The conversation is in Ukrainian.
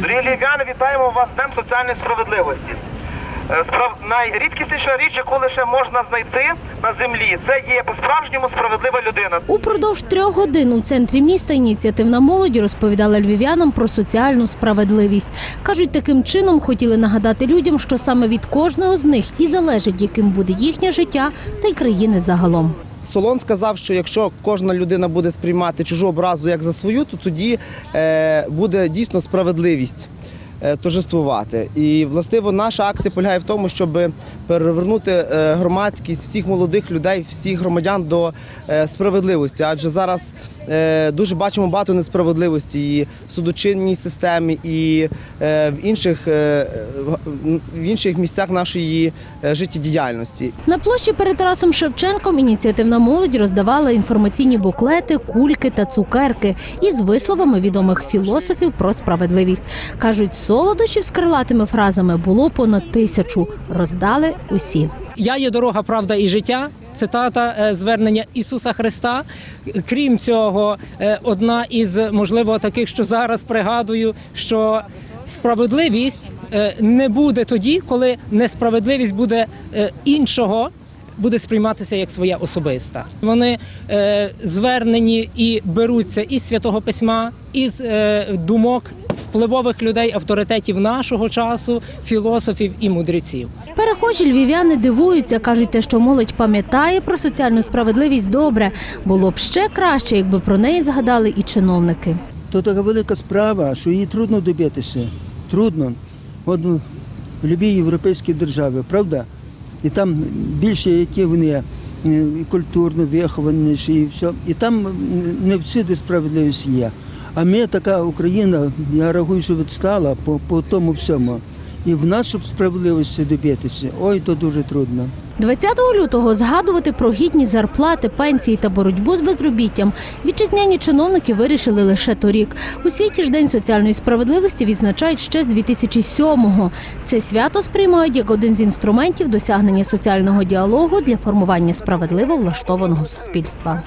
Дорогі львів'яни, вітаємо вас з Днем соціальної справедливості. Е, Справ... Найрідкісніша річ, яку лише можна знайти на землі, це є по-справжньому справедлива людина. Упродовж трьох годин у центрі міста ініціативна молодь розповідала львів'янам про соціальну справедливість. Кажуть, таким чином хотіли нагадати людям, що саме від кожного з них і залежить, яким буде їхнє життя та й країни загалом. Солон сказав, що якщо кожна людина буде сприймати чужу образу як за свою, то тоді е, буде дійсно справедливість е, торжествувати. І властиво наша акція полягає в тому, щоб перевернути е, громадськість всіх молодих людей, всіх громадян до справедливості. Адже зараз дуже бачимо багато несправедливості і в судочинній системі, і е, в інших, е, в інших місцях нашої е, життєдіяльності. На площі перед Тарасом Шевченком ініціативна молодь роздавала інформаційні буклети, кульки та цукерки із висловами відомих філософів про справедливість. Кажуть, солодощів з крилатими фразами було понад тисячу. Роздали усі. Я є дорога, правда і життя. Цитата е, звернення Ісуса Христа. Крім цього, е, одна із можливо таких, що зараз пригадую, що справедливість е, не буде тоді, коли несправедливість буде іншого. Буде сприйматися як своя особиста. Вони е, звернені і беруться із святого письма, із е, думок впливових людей, авторитетів нашого часу, філософів і мудреців. Перехожі львів'яни дивуються, кажуть, те, що молодь пам'ятає про соціальну справедливість добре. Було б ще краще, якби про неї згадали і чиновники. То така велика справа, що її трудно добитися. Трудно. От в будь-якій європейській державі, правда? І там більше які вони е, і культурно виховані, і все. І там не всюди справедливість є. А ми така Україна, я рахую, що відстала по, по тому всьому. І в нас, щоб справедливості добитися, ой, то дуже трудно. 20 лютого згадувати про гідні зарплати, пенсії та боротьбу з безробіттям вітчизняні чиновники вирішили лише торік. У світі ж День соціальної справедливості відзначають ще з 2007-го. Це свято сприймають як один з інструментів досягнення соціального діалогу для формування справедливо влаштованого суспільства.